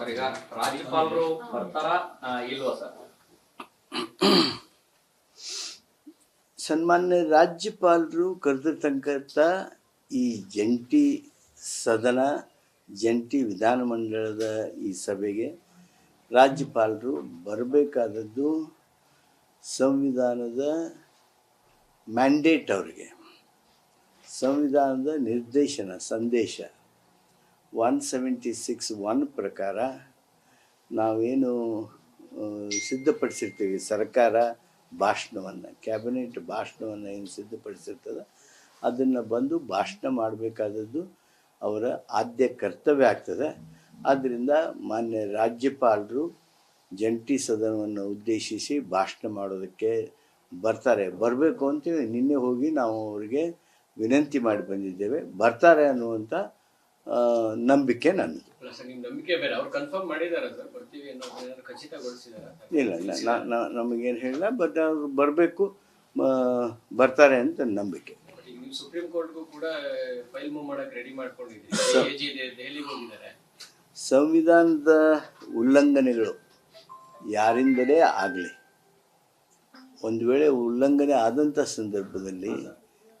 Sir ಈಗ ರಾಜ್ಯಪಾಲರು ಬರ್ತಾರ ಇಲ್ವಾ ಸರ್? ಸನ್ಮಾನ್ಯ ರಾಜ್ಯಪಾಲರು ಕರೆದಿರ್ತಕ್ಕಂಥ ಈ ಜಂಟಿ ಸದನ ಜಂಟಿ ವಿಧಾನಮಂಡಲದ ಈ ಸಭೆಗೆ ರಾಜ್ಯಪಾಲರು ಬರಬೇಕಾದದ್ದು ಸಂವಿಧಾನದ ಮ್ಯಾಂಡೇಟ್ ಅವರಿಗೆ. ಸಂವಿಧಾನದ ನಿರ್ದೇಶನ ಸಂದೇಶ. ಒನ್ ಸೆವೆಂಟಿ ಸಿಕ್ಸ್ ಒನ್ ಪ್ರಕಾರ ನಾವೇನು ಸಿದ್ಧಪಡಿಸಿರ್ತೀವಿ ಸರ್ಕಾರ ಭಾಷಣವನ್ನು, ಕ್ಯಾಬಿನೆಟ್ ಭಾಷಣವನ್ನು ಏನು ಸಿದ್ಧಪಡಿಸಿರ್ತದೆ ಅದನ್ನು ಬಂದು ಭಾಷಣ ಮಾಡಬೇಕಾದದ್ದು ಅವರ ಆದ್ಯ ಕರ್ತವ್ಯ ಆಗ್ತದೆ. ಆದ್ದರಿಂದ ಮಾನ್ಯ ರಾಜ್ಯಪಾಲರು ಜಂಟಿ ಸದನವನ್ನು ಉದ್ದೇಶಿಸಿ ಭಾಷಣ ಮಾಡೋದಕ್ಕೆ ಬರ್ತಾರೆ. ಬರಬೇಕು ಅಂತೇಳಿ ನಿನ್ನೆ ಹೋಗಿ ನಾವು ಅವರಿಗೆ ವಿನಂತಿ ಮಾಡಿ ಬಂದಿದ್ದೇವೆ. ಬರ್ತಾರೆ ಅನ್ನುವಂಥ ನಂಬಿಕೆ ನನ್ನ. ಇಲ್ಲ ಇಲ್ಲ ನಮಗೇನು ಹೇಳಿಲ್ಲ ಬಟ್ ಅವ್ರು ಬರಬೇಕು ಬರ್ತಾರೆ ಅಂತ ನಂಬಿಕೆ. ಸುಪ್ರೀಂ ಕೋರ್ಟ್ಗೂ ಕೂಡ ಫೈಲ್ ಮೂವ್ ಮಾಡಕ್ ರೆಡಿ ಮಾಡ್ಕೊಂಡಿದ್ದೀವಿ ಸಂವಿಧಾನದ ಉಲ್ಲಂಘನೆಗಳು ಯಾರಿಂದಲೇ ಆಗಲಿ ಒಂದು ವೇಳೆ ಉಲ್ಲಂಘನೆ ಆದಂಥ ಸಂದರ್ಭದಲ್ಲಿ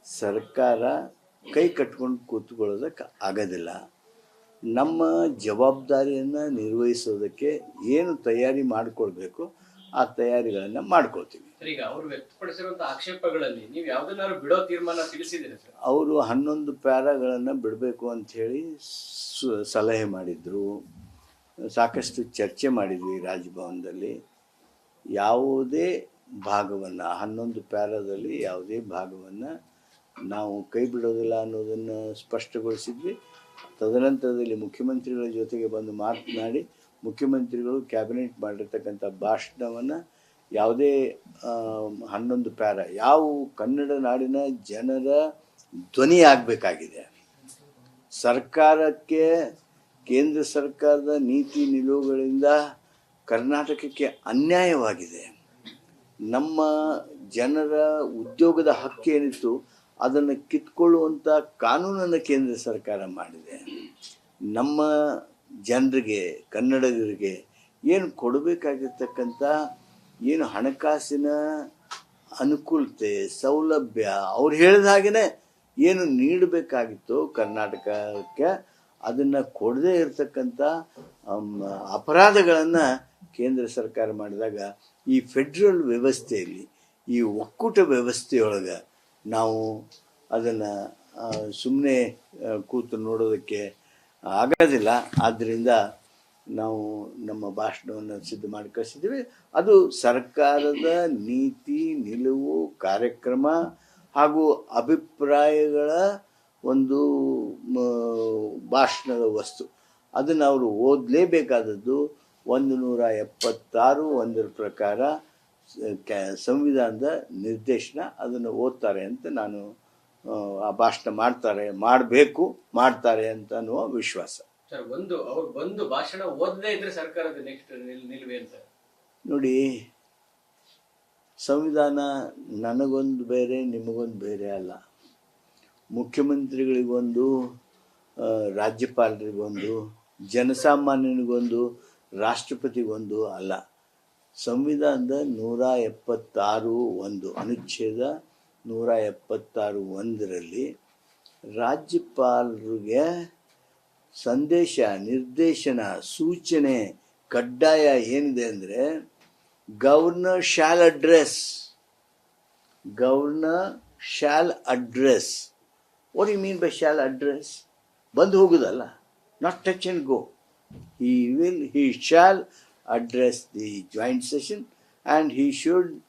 ಸರ್ಕಾರ ಕೈ ಕಟ್ಕೊಂಡು ಕೂತ್ಕೊಳ್ಳೋದಕ್ಕೆ ಆಗೋದಿಲ್ಲ. ನಮ್ಮ ಜವಾಬ್ದಾರಿಯನ್ನು ನಿರ್ವಹಿಸೋದಕ್ಕೆ ಏನು ತಯಾರಿ ಮಾಡಿಕೊಳ್ಬೇಕು ಆ ತಯಾರಿಗಳನ್ನು ಮಾಡ್ಕೊಳ್ತೀವಿ. ಅವ್ರು ವ್ಯಕ್ತಪಡಿಸಿರುವಂತ ಆಕ್ಷೇಪಗಳಲ್ಲಿ ನೀವು ಯಾವ್ದನ್ನಾರು ಬಿಡೋ ತೀರ್ಮಾನ ತಿಳಿಸಿದ್ದೀರಾ ಸರ್? ಅವರು ಹನ್ನೊಂದು ಪ್ಯಾರಾಗಳನ್ನು ಬಿಡಬೇಕು ಅಂಥೇಳಿ ಸು- ಸಲಹೆ ಮಾಡಿದರು. ಸಾಕಷ್ಟು ಚರ್ಚೆ ಮಾಡಿದ್ವಿ ರಾಜಭವನದಲ್ಲಿ. ಯಾವುದೇ ಭಾಗವನ್ನು ಹನ್ನೊಂದು ಪ್ಯಾರಾದಲ್ಲಿ ಯಾವುದೇ ಭಾಗವನ್ನು ನಾವು ಕೈ ಬಿಡೋದಿಲ್ಲ ಅನ್ನೋದನ್ನು ಸ್ಪಷ್ಟಗೊಳಿಸಿದ್ವಿ. ತದನಂತರದಲ್ಲಿ ಮುಖ್ಯಮಂತ್ರಿಗಳ ಜೊತೆಗೆ ಬಂದು ಮಾತನಾಡಿ, ಮುಖ್ಯಮಂತ್ರಿಗಳು ಕ್ಯಾಬಿನೆಟ್ ಮಾಡಿರ್ತಕ್ಕಂಥ ಭಾಷಣವನ್ನು ಯಾವುದೇ ಹನ್ನೊಂದು ಪ್ಯಾರ, ಯಾವ ಕನ್ನಡ ನಾಡಿನ ಜನರ ಧ್ವನಿ ಆಗಬೇಕಾಗಿದೆ. ಸರ್ಕಾರಕ್ಕೆ, ಕೇಂದ್ರ ಸರ್ಕಾರದ ನೀತಿ ನಿಲುವುಗಳಿಂದ ಕರ್ನಾಟಕಕ್ಕೆ ಅನ್ಯಾಯವಾಗಿದೆ. ನಮ್ಮ ಜನರ ಉದ್ಯೋಗದ ಹಕ್ಕೇನಿತ್ತು ಅದನ್ನು ಕಿತ್ಕೊಳ್ಳುವಂಥ ಕಾನೂನನ್ನು ಕೇಂದ್ರ ಸರ್ಕಾರ ಮಾಡಿದೆ. ನಮ್ಮ ಜನರಿಗೆ, ಕನ್ನಡಿಗರಿಗೆ ಏನು ಕೊಡಬೇಕಾಗಿರ್ತಕ್ಕಂಥ, ಏನು ಹಣಕಾಸಿನ ಅನುಕೂಲತೆ, ಸೌಲಭ್ಯ, ಅವ್ರು ಹೇಳಿದ ಹಾಗೆಯೇ ಏನು ನೀಡಬೇಕಾಗಿತ್ತು ಕರ್ನಾಟಕಕ್ಕೆ ಅದನ್ನು ಕೊಡದೇ ಇರತಕ್ಕಂಥ ಅಪರಾಧಗಳನ್ನು ಕೇಂದ್ರ ಸರ್ಕಾರ ಮಾಡಿದಾಗ ಈ ಫೆಡ್ರಲ್ ವ್ಯವಸ್ಥೆಯಲ್ಲಿ, ಈ ಒಕ್ಕೂಟ ವ್ಯವಸ್ಥೆಯೊಳಗೆ ನಾವು ಅದನ್ನು ಸುಮ್ಮನೆ ಕೂತು ನೋಡೋದಕ್ಕೆ ಆಗೋದಿಲ್ಲ. ಆದ್ದರಿಂದ ನಾವು ನಮ್ಮ ಭಾಷಣವನ್ನು ಸಿದ್ಧ ಮಾಡಿ ಕಳಿಸಿದ್ದೀವಿ. ಅದು ಸರ್ಕಾರದ ನೀತಿ, ನಿಲುವು, ಕಾರ್ಯಕ್ರಮ ಹಾಗೂ ಅಭಿಪ್ರಾಯಗಳ ಒಂದು ಭಾಷಣದ ವಸ್ತು. ಅದನ್ನು ಅವರು ಓದಲೇಬೇಕಾದದ್ದು ಒಂದು ನೂರ ಎಪ್ಪತ್ತಾರು ಒಂದರ ಪ್ರಕಾರ ಸಂವಿಧಾನದ ನಿರ್ದೇಶನ ಅದನ್ನು ಓದ್ತಾರೆ ಅಂತ ನಾನು ಆ, ಭಾಷಣ ಮಾಡ್ತಾರೆ ಮಾಡಬೇಕು ಮಾಡ್ತಾರೆ ಅಂತ ಅನ್ನುವ ವಿಶ್ವಾಸ. ಒಂದು ಅವ್ರು ಬಂದು ಭಾಷಣ ಓದದೇ ಇದ್ರೆ ಸರ್ಕಾರದ ನೆಕ್ಸ್ಟ್ ನಿಲ್ವೆ ಸರ್ ನೋಡಿ ಸಂವಿಧಾನ ನನಗೊಂದು ಬೇರೆ ನಿಮಗೊಂದು ಬೇರೆ ಅಲ್ಲ. ಮುಖ್ಯಮಂತ್ರಿಗಳಿಗೊಂದು ರಾಜ್ಯಪಾಲರಿಗೊಂದು ಜನಸಾಮಾನ್ಯನಿಗೊಂದು ರಾಷ್ಟ್ರಪತಿಗೊಂದು ಅಲ್ಲ. ಸಂವಿಧಾನದ ನೂರ ಎಪ್ಪತ್ತಾರು ಒಂದು ಅನುಚ್ಛೇದ ನೂರ ಎಪ್ಪತ್ತಾರು ಒಂದರಲ್ಲಿ ರಾಜ್ಯಪಾಲರಿಗೆ ಸಂದೇಶ, ನಿರ್ದೇಶನ, ಸೂಚನೆ, ಕಡ್ಡಾಯ ಏನಿದೆ ಅಂದರೆ governor shall address. Governor shall address. What you mean by shall address? ಬಂದು ಹೋಗುದಲ್ಲ. Not touch and go he will he shall address the joint session and he should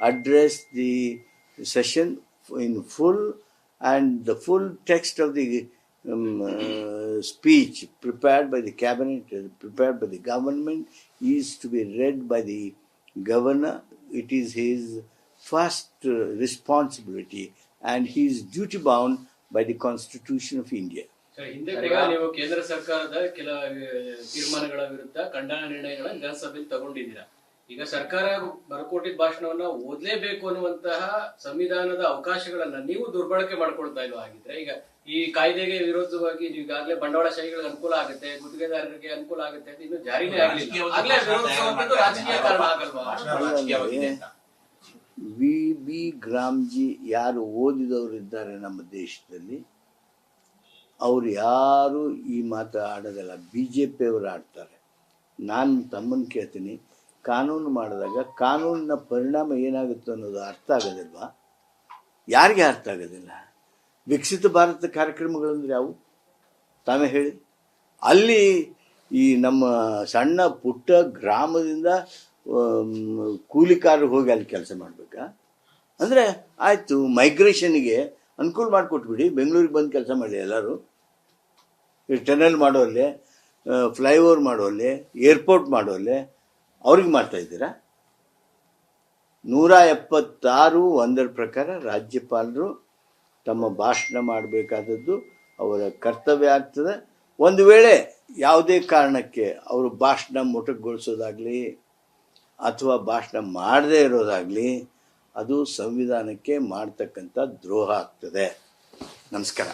address the session in full and the full text of the um, uh, speech prepared by the cabinet prepared by the government is to be read by the governor. It is his first uh, responsibility and he is duty bound by the constitution of india ಹಿಂದೆ ಕೂಡ ನೀವು ಕೇಂದ್ರ ಸರ್ಕಾರದ ಕೆಲ ತೀರ್ಮಾನಗಳ ವಿರುದ್ಧ ಖಂಡನ ನಿರ್ಣಯಗಳನ್ನ ವಿಧಾನಸಭೆಯಲ್ಲಿ ತಗೊಂಡಿದ್ದೀರಾ? ಈಗ ಸರ್ಕಾರ ಬರಕೋಟಿ ಭಾಷಣವನ್ನ ಓದಲೇಬೇಕು ಅನ್ನುವಂತಹ ಸಂವಿಧಾನದ ಅವಕಾಶಗಳನ್ನ ನೀವು ದುರ್ಬಳಕೆ ಮಾಡ್ಕೊಳ್ತಾ ಇಲ್ವಾ? ಹಾಗಿದ್ರೆ ಈಗ ಈ ಕಾಯ್ದೆಗೆ ವಿರೋಧವಾಗಿ ನೀವು ಬಂಡವಾಳ ಬಂಡವಾಳಶಾಹಿಗಳಿಗೆ ಅನುಕೂಲ ಆಗುತ್ತೆ ಗುತ್ತಿಗೆದಾರರಿಗೆ ಅನುಕೂಲ ಆಗುತ್ತೆ ಅಂತ ಇನ್ನು ಜಾರಿನೇ ಆಗಲಿ ರಾಜಕೀಯ ಕಾರಣ ಆಗಲ್ವಾ? ವಿ ಬಿ ಗ್ರಾಮ್ಜಿ ಯಾರು ಓದಿದವರು ಇದ್ದಾರೆ ನಮ್ಮ ದೇಶದಲ್ಲಿ ಅವ್ರು ಯಾರು ಈ ಮಾತು ಆಡೋದಿಲ್ಲ. ಬಿ ಜೆ ಪಿಯವರು ಆಡ್ತಾರೆ. ನಾನು ತಮ್ಮನ್ನು ಕೇಳ್ತೀನಿ. ಕಾನೂನು ಮಾಡಿದಾಗ ಕಾನೂನಿನ ಪರಿಣಾಮ ಏನಾಗುತ್ತೆ ಅನ್ನೋದು ಅರ್ಥ ಆಗೋದಿಲ್ವಾ? ಯಾರಿಗೆ ಅರ್ಥ ಆಗೋದಿಲ್ಲ? ವಿಕಸಿತ ಭಾರತ ಕಾರ್ಯಕ್ರಮಗಳಂದ್ರೆ ಯಾವು? ತಾವೇ ಹೇಳಿ. ಅಲ್ಲಿ ಈ ನಮ್ಮ ಸಣ್ಣ ಪುಟ್ಟ ಗ್ರಾಮದಿಂದ ಕೂಲಿಕಾರರು ಹೋಗಿ ಅಲ್ಲಿ ಕೆಲಸ ಮಾಡಬೇಕಾ? ಅಂದರೆ ಆಯಿತು ಮೈಗ್ರೇಷನ್ಗೆ ಅನುಕೂಲ ಮಾಡಿಕೊಟ್ಬಿಡಿ. ಬೆಂಗಳೂರಿಗೆ ಬಂದು ಕೆಲಸ ಮಾಡಿ ಎಲ್ಲರೂ. ಈ ಟನಲ್ ಮಾಡೋಲ್ಲೇ ಫ್ಲೈಓವರ್ ಮಾಡೋಲ್ಲೇ ಏರ್ಪೋರ್ಟ್ ಮಾಡೋಲ್ಲೇ ಅವ್ರಿಗೆ ಮಾಡ್ತಾ ಇದ್ದೀರಾ? ನೂರ ಎಪ್ಪತ್ತಾರು ಒಂದರ ಪ್ರಕಾರ ರಾಜ್ಯಪಾಲರು ತಮ್ಮ ಭಾಷಣ ಮಾಡಬೇಕಾದದ್ದು ಅವರ ಕರ್ತವ್ಯ ಆಗ್ತದೆ. ಒಂದು ವೇಳೆ ಯಾವುದೇ ಕಾರಣಕ್ಕೆ ಅವರು ಭಾಷಣ ಮೊಟಕುಗೊಳಿಸೋದಾಗಲಿ ಅಥವಾ ಭಾಷಣ ಮಾಡದೇ ಇರೋದಾಗಲಿ ಅದು ಸಂವಿಧಾನಕ್ಕೆ ಮಾಡ್ತಕ್ಕಂಥ ದ್ರೋಹ ಆಗ್ತದೆ. ನಮಸ್ಕಾರ.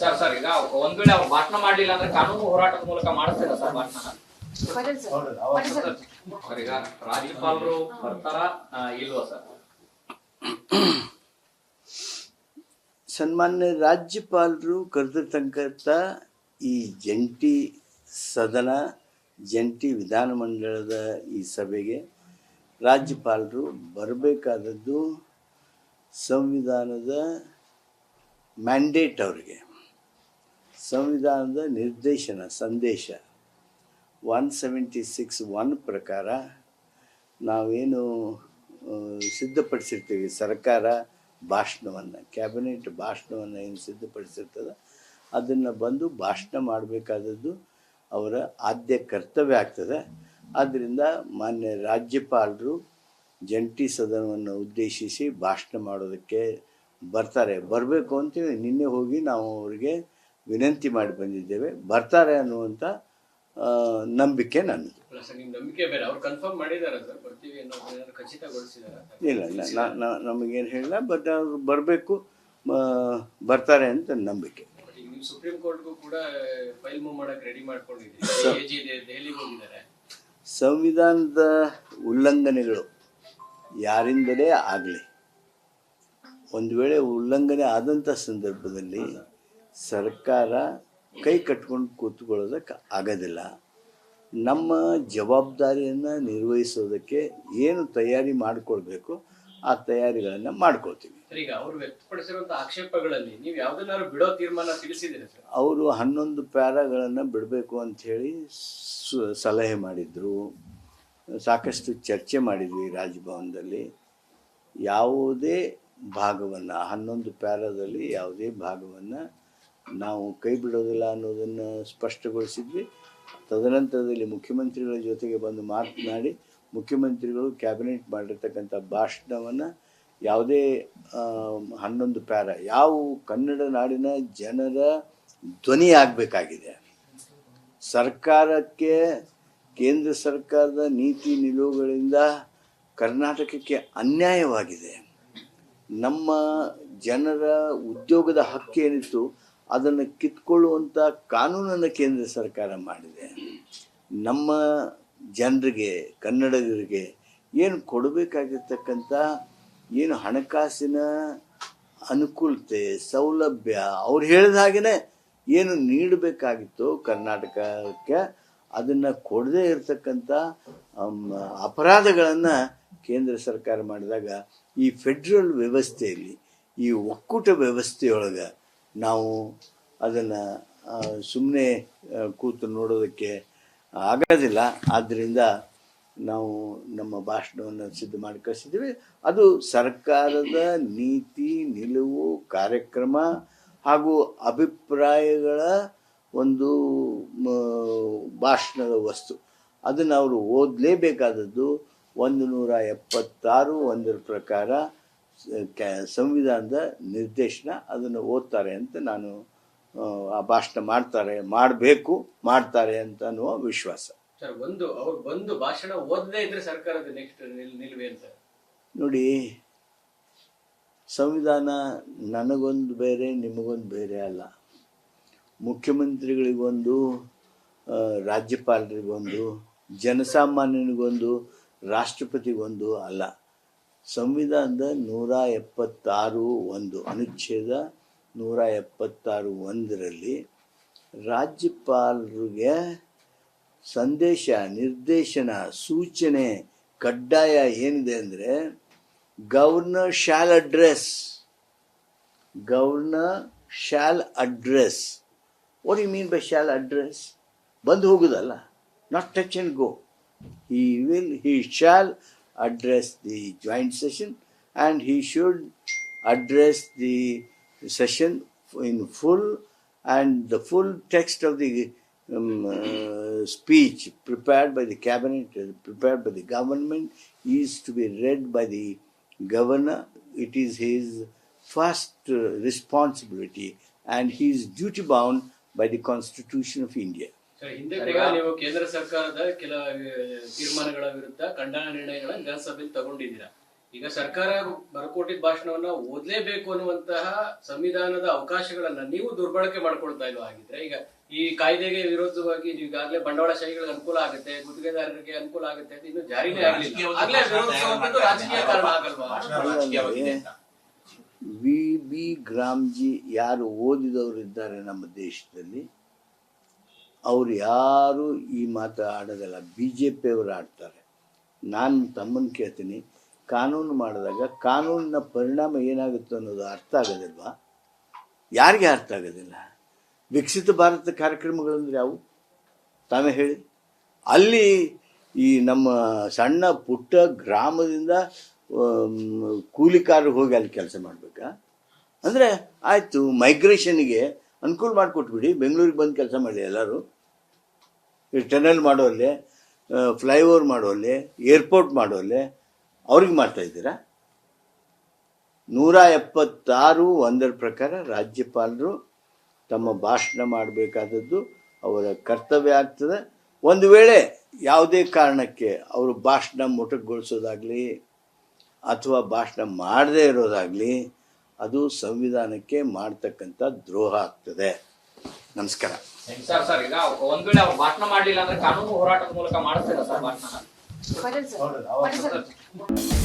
ಸರ್ ಸರ್ ಈಗ ಒಂದ್ ವೇಳೆ ಅವ್ರು ಭಾಷಣ ಮಾಡ್ಲಿಲ್ಲ ಅಂದ್ರೆ ಕಾನೂನು ಹೋರಾಟದ ಮೂಲಕ ಮಾಡಿಸ್ತೀರಾ ಸರ್ ಭಾಷಣ? ಸರ್. ಈಗ ರಾಜ್ಯಪಾಲರು ಬರ್ತಾರ ಇಲ್ವಾ ಸರ್? ಸನ್ಮಾನ್ಯ ರಾಜ್ಯಪಾಲರು ಕರೆದಿರ್ತಕ್ಕಂಥ ಈ ಜಂಟಿ ಸದನ ಜಂಟಿ ವಿಧಾನಮಂಡಲದ ಈ ಸಭೆಗೆ ರಾಜ್ಯಪಾಲರು ಬರಬೇಕಾದದ್ದು ಸಂವಿಧಾನದ ಮ್ಯಾಂಡೇಟ್ ಅವರಿಗೆ. ಸಂವಿಧಾನದ ನಿರ್ದೇಶನ, ಸಂದೇಶ ಒನ್ ಸೆವೆಂಟಿ ಸಿಕ್ಸ್ ಒನ್ ಪ್ರಕಾರ ನಾವೇನು ಸಿದ್ಧಪಡಿಸಿರ್ತೀವಿ ಸರ್ಕಾರ ಭಾಷಣವನ್ನು ಕ್ಯಾಬಿನೆಟ್ ಭಾಷಣವನ್ನು ಏನು ಸಿದ್ಧಪಡಿಸಿರ್ತದೆ ಅದನ್ನು ಬಂದು ಭಾಷಣ ಮಾಡಬೇಕಾದದ್ದು ಅವರ ಆದ್ಯ ಕರ್ತವ್ಯ ಆಗ್ತದೆ. ಆದ್ದರಿಂದ ಮಾನ್ಯ ರಾಜ್ಯಪಾಲರು ಜಂಟಿ ಸದನವನ್ನು ಉದ್ದೇಶಿಸಿ ಭಾಷಣ ಮಾಡೋದಕ್ಕೆ ಬರ್ತಾರೆ. ಬರಬೇಕು ಅಂತೇಳಿ ನಿನ್ನೆ ಹೋಗಿ ನಾವು ಅವರಿಗೆ ವಿನಂತಿ ಮಾಡಿ ಬಂದಿದ್ದೇವೆ. ಬರ್ತಾರೆ ಅನ್ನುವಂಥ ನಂಬಿಕೆ ನನ್ನದು. ಇಲ್ಲ ಇಲ್ಲ. ನಮಗೇನು ಹೇಳಿಲ್ಲ. ಬಟ್ ಅವರು ಬರಬೇಕು ಬರ್ತಾರೆ ಅಂತ ನಂಬಿಕೆ. ಸುಪ್ರೀಂ ಕೋರ್ಟ್ಗೂ ಕೂಡ ಫೈಲ್ ಮೂವ್ ಮಾಡಕ್ಕೆ ರೆಡಿ ಮಾಡ್ಕೊಂಡಿದ್ದೀವಿ ದೆಹಲಿಗೆ ಹೋಗಿದ್ದಾರೆ. ಸಂವಿಧಾನದ ಉಲ್ಲಂಘನೆಗಳು ಯಾರಿಂದಲೇ ಆಗಲಿ. ಒಂದು ವೇಳೆ ಉಲ್ಲಂಘನೆ ಆದಂಥ ಸಂದರ್ಭದಲ್ಲಿ ಸರ್ಕಾರ ಕೈ ಕಟ್ಕೊಂಡು ಕೂತ್ಕೊಳ್ಳೋದಕ್ಕೆ ಆಗೋದಿಲ್ಲ. ನಮ್ಮ ಜವಾಬ್ದಾರಿಯನ್ನು ನಿರ್ವಹಿಸೋದಕ್ಕೆ ಏನು ತಯಾರಿ ಮಾಡಿಕೊಳ್ಬೇಕು ಆ ತಯಾರಿಗಳನ್ನು ಮಾಡ್ಕೊಳ್ತೀವಿ. ಅವ್ರು ವ್ಯಕ್ತಪಡಿಸಿರುವಂತ ಆಕ್ಷೇಪಗಳಲ್ಲಿ ನೀವು ಯಾವ್ದನ್ನಾದ್ರು ಬಿಡೋ ತೀರ್ಮಾನ ತಿಳಿಸಿದ್ದೀರಾ ಸರ್? ಅವರು ಹನ್ನೊಂದು ಪ್ಯಾರಾಗಳನ್ನು ಬಿಡಬೇಕು ಅಂಥೇಳಿ ಸು- ಸಲಹೆ ಮಾಡಿದರು. ಸಾಕಷ್ಟು ಚರ್ಚೆ ಮಾಡಿದ್ವಿ ರಾಜಭವನದಲ್ಲಿ. ಯಾವುದೇ ಭಾಗವನ್ನು, ಹನ್ನೊಂದು ಪ್ಯಾರದಲ್ಲಿ ಯಾವುದೇ ಭಾಗವನ್ನು ನಾವು ಕೈ ಬಿಡೋದಿಲ್ಲ ಅನ್ನೋದನ್ನು ಸ್ಪಷ್ಟಗೊಳಿಸಿದ್ವಿ. ತದನಂತರದಲ್ಲಿ ಮುಖ್ಯಮಂತ್ರಿಗಳ ಜೊತೆಗೆ ಬಂದು ಮಾತನಾಡಿ, ಮುಖ್ಯಮಂತ್ರಿಗಳು ಕ್ಯಾಬಿನೆಟ್ ಮಾಡಿರ್ತಕ್ಕಂಥ ಭಾಷಣವನ್ನು ಯಾವುದೇ ಹನ್ನೊಂದು ಪ್ಯಾರ, ಯಾವ ಕನ್ನಡ ನಾಡಿನ ಜನರ ಧ್ವನಿ ಆಗಬೇಕಾಗಿದೆ. ಸರ್ಕಾರಕ್ಕೆ, ಕೇಂದ್ರ ಸರ್ಕಾರದ ನೀತಿ ನಿಲುವುಗಳಿಂದ ಕರ್ನಾಟಕಕ್ಕೆ ಅನ್ಯಾಯವಾಗಿದೆ. ನಮ್ಮ ಜನರ ಉದ್ಯೋಗದ ಹಕ್ಕೇನಿತ್ತು ಅದನ್ನು ಕಿತ್ಕೊಳ್ಳುವಂಥ ಕಾನೂನನ್ನು ಕೇಂದ್ರ ಸರ್ಕಾರ ಮಾಡಿದೆ. ನಮ್ಮ ಜನರಿಗೆ, ಕನ್ನಡಿಗರಿಗೆ ಏನು ಕೊಡಬೇಕಾಗಿರ್ತಕ್ಕಂಥ, ಏನು ಹಣಕಾಸಿನ ಅನುಕೂಲತೆ, ಸೌಲಭ್ಯ, ಅವ್ರು ಹೇಳಿದ ಹಾಗೆಯೇ ಏನು ನೀಡಬೇಕಾಗಿತ್ತು ಕರ್ನಾಟಕಕ್ಕೆ ಅದನ್ನು ಕೊಡದೇ ಇರತಕ್ಕಂಥ ಅಪರಾಧಗಳನ್ನು ಕೇಂದ್ರ ಸರ್ಕಾರ ಮಾಡಿದಾಗ ಈ ಫೆಡ್ರಲ್ ವ್ಯವಸ್ಥೆಯಲ್ಲಿ, ಈ ಒಕ್ಕೂಟ ವ್ಯವಸ್ಥೆಯೊಳಗೆ ನಾವು ಅದನ್ನು ಸುಮ್ಮನೆ ಕೂತು ನೋಡೋದಕ್ಕೆ ಆಗೋದಿಲ್ಲ. ಆದ್ದರಿಂದ ನಾವು ನಮ್ಮ ಭಾಷಣವನ್ನು ಸಿದ್ಧ ಮಾಡಿ ಕಳಿಸಿದ್ದೀವಿ. ಅದು ಸರ್ಕಾರದ ನೀತಿ, ನಿಲುವು, ಕಾರ್ಯಕ್ರಮ ಹಾಗೂ ಅಭಿಪ್ರಾಯಗಳ ಒಂದು ಭಾಷಣದ ವಸ್ತು. ಅದನ್ನು ಅವರು ಓದಲೇಬೇಕಾದದ್ದು ಒಂದು ನೂರ ಎಪ್ಪತ್ತಾರು ಒಂದರ ಪ್ರಕಾರ ಸಂವಿಧಾನದ ನಿರ್ದೇಶನ ಅದನ್ನು ಓದ್ತಾರೆ ಅಂತ ನಾನು ಆ, ಆ ಭಾಷಣ ಮಾಡ್ತಾರೆ ಮಾಡಬೇಕು ಮಾಡ್ತಾರೆ ಅಂತ ಅನ್ನುವ ವಿಶ್ವಾಸ. ಸರ್ ಒಂದು ಅವ್ರು ಬಂದು ಭಾಷಣ ಓದದೇ ಇದ್ರೆ ಸರ್ಕಾರದ ನೆಕ್ಸ್ಟ್ ನಿಲ್ವೆ ಅಂತ. ನೋಡಿ ಸಂವಿಧಾನ ನನಗೊಂದು ಬೇರೆ, ನಿಮಗೊಂದು ಬೇರೆ ಅಲ್ಲ. ಮುಖ್ಯಮಂತ್ರಿಗಳಿಗೊಂದು ರಾಜ್ಯಪಾಲರಿಗೊಂದು, ಜನಸಾಮಾನ್ಯನಿಗೊಂದು, ರಾಷ್ಟ್ರಪತಿಗೊಂದು ಅಲ್ಲ. ಸಂವಿಧಾನದ ನೂರ ಎಪ್ಪತ್ತಾರು ಒಂದು, ಅನುಚ್ಛೇದ ನೂರ ಎಪ್ಪತ್ತಾರು ಒಂದರಲ್ಲಿ ರಾಜ್ಯಪಾಲರಿಗೆ ಸಂದೇಶ, ನಿರ್ದೇಶನ, ಸೂಚನೆ, ಕಡ್ಡಾಯ ಏನಿದೆ ಅಂದರೆ governor shall address governor shall address what you mean by shall address ಬಂದು ಹೋಗುದಲ್ಲ not touch and go he will he shall address the joint session and he should address the session in full and the full text of the um, uh, speech prepared by the cabinet uh, prepared by the government is to be read by the governor it is his first uh, responsibility and he is duty bound by the constitution of india sir, ಹಿಂದೆ ಕೂಡ ನೀವು ಕೇಂದ್ರ ಸರ್ಕಾರದ ಕೆಲ ಅಹ್, ತೀರ್ಮಾನಗಳ ವಿರುದ್ಧ ಖಂಡನ ನಿರ್ಣಯಗಳನ್ನ ವಿಧಾನಸಭೆಯಲ್ಲಿ ತಗೊಂಡಿದ್ದೀರಾ ಈಗ ಸರ್ಕಾರ ಬರ್ಕೊಟ್ಟಿದ್ದ ಭಾಷಣವನ್ನ ಓದ್ಲೇಬೇಕು ಅನ್ನುವಂತಹ ಸಂವಿಧಾನದ ಅವಕಾಶಗಳನ್ನ ನೀವು ದುರ್ಬಳಕೆ ಮಾಡ್ಕೊಳ್ತಾ ಇಲ್ವಾ ಆಗಿದ್ರೆ ಈಗ ಈ ಕಾಯ್ದೆಗೆ ವಿರೋಧವಾಗಿ ನೀವು ಈಗಾಗಲೇ ಬಂಡವಾಳಶಾಹಿಗಳಿಗೆ ಅನುಕೂಲ ಆಗುತ್ತೆ ಗುತ್ತಿಗೆದಾರರಿಗೆ ಅನುಕೂಲ ಆಗುತ್ತೆ ಅಂತ ಇನ್ನು ಜಾರಿನೇ ಆಗಲಿಲ್ಲ. ಆಗ್ಲೇ ರಾಜಕೀಯ ಕಾರಣ ಆಗಲ್ವಾ? ವಿ ಬಿ ಗ್ರಾಮ್ಜಿ ಯಾರು ಓದಿದವರು ಇದ್ದಾರೆ ನಮ್ಮ ದೇಶದಲ್ಲಿ ಅವ್ರು ಯಾರು ಈ ಮಾತು ಆಡೋದಲ್ಲ. ಬಿ ಜೆ ಪಿಯವರು ಆಡ್ತಾರೆ. ನಾನು ತಮ್ಮನ್ನು ಕೇಳ್ತೀನಿ. ಕಾನೂನು ಮಾಡಿದಾಗ ಕಾನೂನಿನ ಪರಿಣಾಮ ಏನಾಗುತ್ತೆ ಅನ್ನೋದು ಅರ್ಥ ಆಗೋದಿಲ್ವಾ? ಯಾರಿಗೆ ಅರ್ಥ ಆಗೋದಿಲ್ಲ? ವಿಕಸಿತ ಭಾರತ ಕಾರ್ಯಕ್ರಮಗಳಂದ್ರೆ ಯಾವು? ತಾವೇ ಹೇಳಿ. ಅಲ್ಲಿ ಈ ನಮ್ಮ ಸಣ್ಣ ಪುಟ್ಟ ಗ್ರಾಮದಿಂದ ಕೂಲಿಕಾರರು ಹೋಗಿ ಅಲ್ಲಿ ಕೆಲಸ ಮಾಡಬೇಕಾ? ಅಂದರೆ ಆಯಿತು ಮೈಗ್ರೇಷನ್ಗೆ ಅನುಕೂಲ ಮಾಡಿಕೊಟ್ಬಿಡಿ. ಬೆಂಗಳೂರಿಗೆ ಬಂದು ಕೆಲಸ ಮಾಡಿ ಎಲ್ಲರೂ. ಟನಲ್ ಮಾಡೋಲ್ಲೇ ಫ್ಲೈಓವರ್ ಮಾಡೋಲ್ಲೇ ಏರ್ಪೋರ್ಟ್ ಮಾಡೋಲ್ಲಿ ಅವ್ರಿಗೆ ಮಾಡ್ತಾ ಇದ್ದೀರಾ? ನೂರ ಎಪ್ಪತ್ತಾರು ಒಂದರ ಪ್ರಕಾರ ರಾಜ್ಯಪಾಲರು ತಮ್ಮ ಭಾಷಣ ಮಾಡಬೇಕಾದದ್ದು ಅವರ ಕರ್ತವ್ಯ ಆಗ್ತದೆ. ಒಂದು ವೇಳೆ ಯಾವುದೇ ಕಾರಣಕ್ಕೆ ಅವರು ಭಾಷಣ ಮೊಟಕುಗೊಳಿಸೋದಾಗಲಿ ಅಥವಾ ಭಾಷಣ ಮಾಡದೇ ಇರೋದಾಗಲಿ ಅದು ಸಂವಿಧಾನಕ್ಕೆ ಮಾಡ್ತಕ್ಕಂಥ ದ್ರೋಹ ಆಗ್ತದೆ. ನಮಸ್ಕಾರ. ಸರ್ ಸರ್ ಈಗ ಒಂದ್ ವೇಳೆ ಅವ್ರು ಭಾಷಣ ಮಾಡ್ಲಿಲ್ಲ ಅಂದ್ರೆ ಕಾನೂನು ಹೋರಾಟದ ಮೂಲಕ ಮಾಡಿಸ್ತೀರಾ ಸರ್ ಭಾಷಣ. Bye.